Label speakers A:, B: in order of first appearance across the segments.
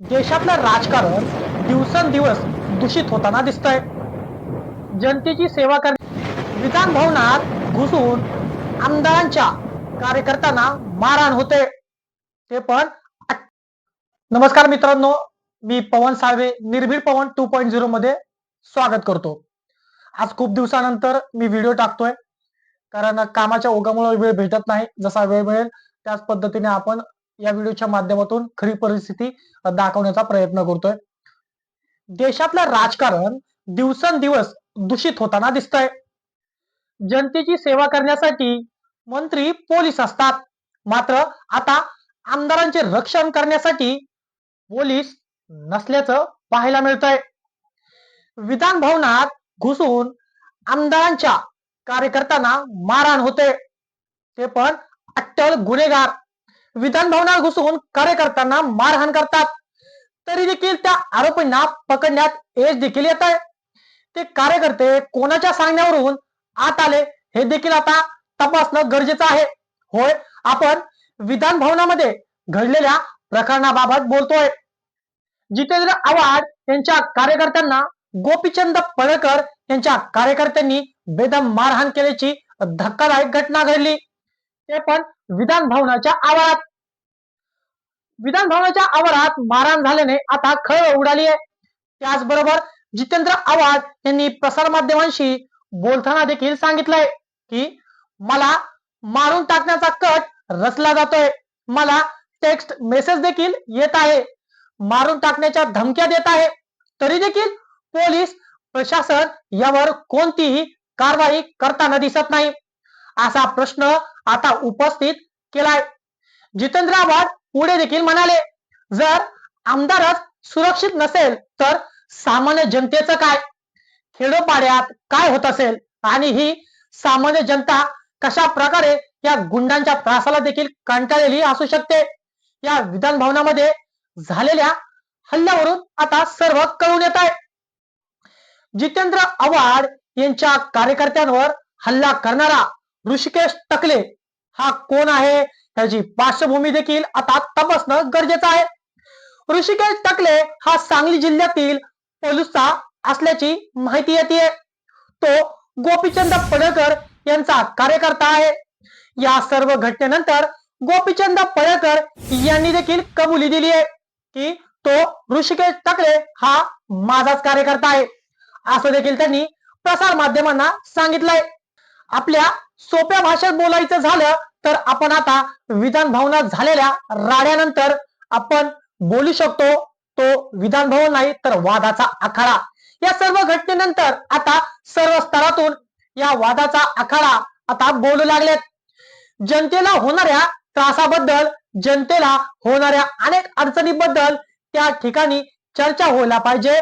A: देशातलं राजकारण दिवसेंदिवस दूषित होताना दिसतंय. जनतेची सेवा कर विधान भवनात घुसून आमदारांच्या कार्यकर्त्यांना मारहाण होते. ते पण नमस्कार मित्रांनो मी पवन साळवे निर्भीड पवन टू पॉईंट झिरो मध्ये स्वागत करतो. आज खूप दिवसानंतर मी व्हिडिओ टाकतोय कारण कामाच्या ओघामुळे वेळ भेटत नाही. जसा वेळ मिळेल त्याच पद्धतीने आपण या व्हिडिओच्या माध्यमातून खरी परिस्थिती दाखवण्याचा प्रयत्न करतोय. देशातलं राजकारण दिवसेंदिवस दूषित होताना दिसतंय. जनतेची सेवा करण्यासाठी मंत्री पोलीस असतात. मात्र आता आमदारांचे रक्षण करण्यासाठी पोलीस नसल्याचं पाहायला मिळतंय. विधान भवनात घुसून आमदारांच्या कार्यकर्त्यांना मारहाण होते. ते पण अट्टल गुन्हेगार. विधान भवनात घुसून कार्यकर्त्यांना मारहाण करतात. तरी देखील त्या आरोपींना पकडण्यात यश देखील येत आहे. ते कार्यकर्ते कोणाच्या सांगण्यावरून आत आले हे देखील आता तपासणं गरजेचं आहे. होय आपण विधान भवनामध्ये घडलेल्या प्रकरणाबाबत बोलतोय. जितेंद्र आव्हाड यांच्या कार्यकर्त्यांना गोपीचंद पडळकर यांच्या कार्यकर्त्यांनी बेदम मारहाण केल्याची धक्कादायक घटना घडली. ते पण विधान भवनाच्या आवारात. विधानभवनाच्या आवारात मारहाण झाल्याने आता खळ उडाली आहे. त्याचबरोबर जितेंद्र आव्हाड यांनी प्रसारमाध्यमांशी बोलताना देखील सांगितलंय की मला मारून टाकण्याचा कट रचला जातोय. मला टेक्स्ट मेसेज देखील येत आहे. मारून टाकण्याच्या धमक्या देत आहे. तरी देखील पोलीस प्रशासन यावर कोणतीही कारवाई करताना दिसत नाही. असा प्रश्न आता उपस्थित केलाय. जितेंद्र आव्हाड पुढे देखील म्हणाले जर आमदारच सुरक्षित नसेल तर सामान्य जनतेचं काय? खेडोपाड्यात काय होत असेल? आणि ही सामान्य जनता कशा प्रकारे या गुंडांच्या त्रासाला देखील कंटाळलेली असू शकते? या विधान भवनामध्ये झालेल्या हल्ल्यावरून आता सर्व कळून येत आहे. जितेंद्र आव्हाड यांच्या कार्यकर्त्यांवर हल्ला करणारा ऋषिकेश टकले हा कोण आहे? ह्याची पार्श्वभूमी देखील आता तपासणं गरजेचं आहे. ऋषिकेश टकले हा सांगली जिल्ह्यातील पोलिसचा असल्याची माहिती येते तो गोपीचंद पडळकर यांचा कार्यकर्ता आहे. या सर्व घटनेनंतर गोपीचंद पडळकर यांनी देखील कबुली दिली आहे की तो ऋषिकेश टकले हा माझाच कार्यकर्ता आहे. असं देखील त्यांनी प्रसार माध्यमांना सांगितलंय. आपल्या सोप्या भाषेत बोलायचं झालं तर आपण आता विधान भवनात झालेल्या राड्यानंतर आपण बोलू शकतो तो विधान भवन नाही तर वादाचा आखाडा. या सर्व घटनेनंतर आता सर्व स्तरातून या वादाचा आखाडा आता बोलू लागलेत. जनतेला होणाऱ्या त्रासाबद्दल जनतेला होणाऱ्या अनेक अडचणीबद्दल त्या ठिकाणी चर्चा व्हायला पाहिजे.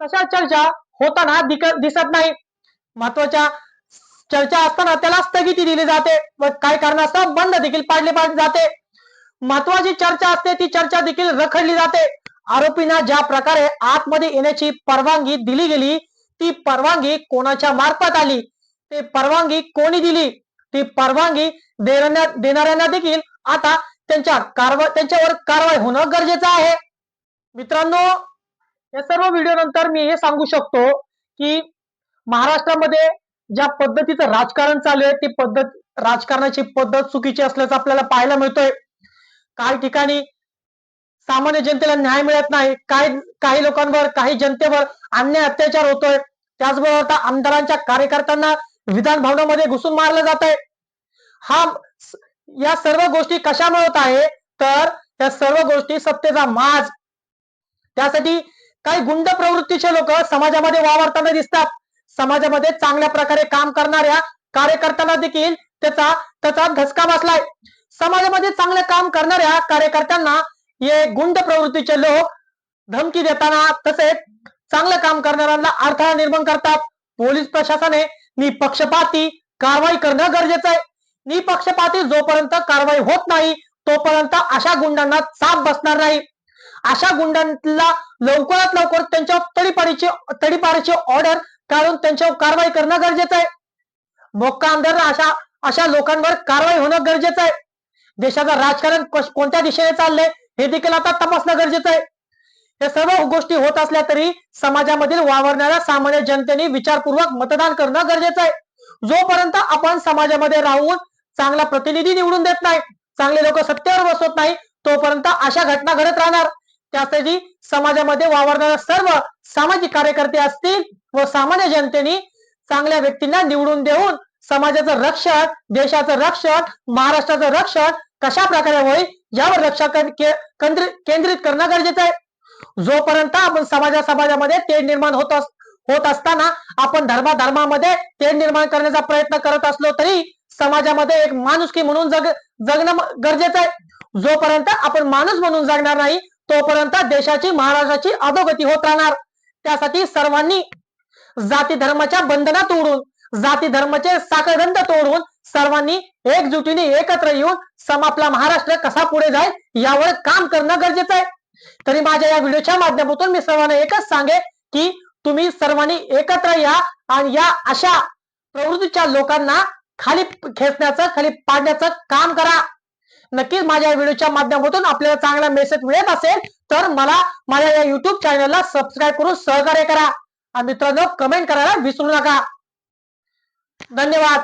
A: तशा चर्चा होताना दिसत नाही. महत्त्वाच्या चर्चा असताना त्याला स्थगिती दिली जाते व काही कारणास्तव बंद देखील पाडले पाड- जाते. महत्वाची चर्चा असते ती चर्चा देखील रखडली जाते. आरोपींना ज्या प्रकारे आतमध्ये येण्याची परवानगी दिली गेली ती परवानगी कोणाच्या मार्फत आली? ते परवानगी कोणी दिली? ती परवानगी देणाऱ्यांना देखील आता त्यांच्या कारवाई त्यांच्यावर कारवाई होणं गरजेचं आहे. मित्रांनो या सर्व व्हिडिओ नंतर मी हे सांगू शकतो की महाराष्ट्रामध्ये ज्या पद्धतीचं राजकारण चालू आहे ती पद्धत राजकारणाची पद्धत चुकीची असल्याचं आपल्याला पाहायला मिळतोय. काही ठिकाणी सामान्य जनतेला न्याय मिळत नाही. काही काही लोकांवर काही जनतेवर अन्याय अत्याचार होतोय. त्याचबरोबर आता आमदारांच्या कार्यकर्त्यांना विधान भवनामध्ये घुसून मारलं जात आहे हा या सर्व गोष्टी कशामुळे होत आहे? तर या सर्व गोष्टी सत्तेचा माज. त्यासाठी काही गुंड प्रवृत्तीचे लोक समाजामध्ये वावरताना दिसतात. समाजामध्ये चांगल्या प्रकारे काम करणाऱ्या कार्यकर्त्यांना देखील त्याचा त्याचा धसका बसलाय. समाजामध्ये चांगले काम करणाऱ्या कार्यकर्त्यांना हे गुंड प्रवृत्तीचे लोक धमकी देताना तसेच चांगलं काम करणाऱ्यांना अडथळा निर्माण करतात. पोलीस प्रशासनाने निपक्षपाती कारवाई करणं गरजेचं आहे. निपक्षपाती जोपर्यंत कारवाई होत नाही तोपर्यंत अशा गुंडांना चाप बसणार नाही. अशा गुंडांना लवकरात लवकर त्यांच्या तडीपाडीची तडीपाडीची ऑर्डर काढून त्यांच्यावर कारवाई करणं गरजेचं आहे. मोक्का आमदार अशा अशा लोकांवर कारवाई होणं गरजेचं आहे. देशाचं राजकारण कोणत्या दिशेने चाललंय हे देखील आता तपासणं गरजेचं आहे. या सर्व गोष्टी होत असल्या तरी समाजामधील वावरणाऱ्या सामान्य जनतेने विचारपूर्वक मतदान करणं गरजेचं आहे. जोपर्यंत आपण समाजामध्ये राहून चांगला प्रतिनिधी निवडून देत नाही चांगले लोक सत्तेवर बसवत नाही तोपर्यंत अशा घटना घडत राहणार. त्यासाठी समाजामध्ये वावरणाऱ्या सर्व सामाजिक कार्यकर्ते असतील व सामान्य जनतेने चांगल्या व्यक्तींना निवडून देऊन समाजाचं रक्षण देशाचं रक्षण महाराष्ट्राचं रक्षण कशा प्रकारे होईल यावर लक्ष केंद्रित करणं गरजेचं आहे. जोपर्यंत आपण समाजा समाजामध्ये तेढ निर्माण होत अस- होत असताना आपण धर्मा धर्मामध्ये तेढ निर्माण करण्याचा प्रयत्न करत असलो तरी समाजामध्ये एक माणुसकी म्हणून जग जगणं गरजेचं आहे. जोपर्यंत आपण माणूस म्हणून जगणार नाही तोपर्यंत देशाची महाराष्ट्राची अधोगती होत राहणार. त्यासाठी सर्वांनी जाती धर्माच्या बंधना तोडून जाती धर्माचे साखळदंड तोडून सर्वांनी एकजुटीने एकत्र येऊन सम आपला महाराष्ट्र कसा पुढे जाईल यावर काम करणं गरजेचं आहे. तरी माझ्या या व्हिडिओच्या माध्यमातून मी सर्वांना एकच सांगे की तुम्ही सर्वांनी एकत्र या आणि या अशा प्रवृत्तीच्या लोकांना खाली खेचण्याचं खाली पाडण्याचं काम करा. नक्कीच माझ्या व्हिडिओच्या माध्यमातून आपल्याला चांगला मेसेज मिळत असेल तर मला माझ्या या युट्यूब चॅनलला सबस्क्राईब करून सहकार्य करा. आणि मित्रांनो कमेंट करायला विसरू नका. धन्यवाद.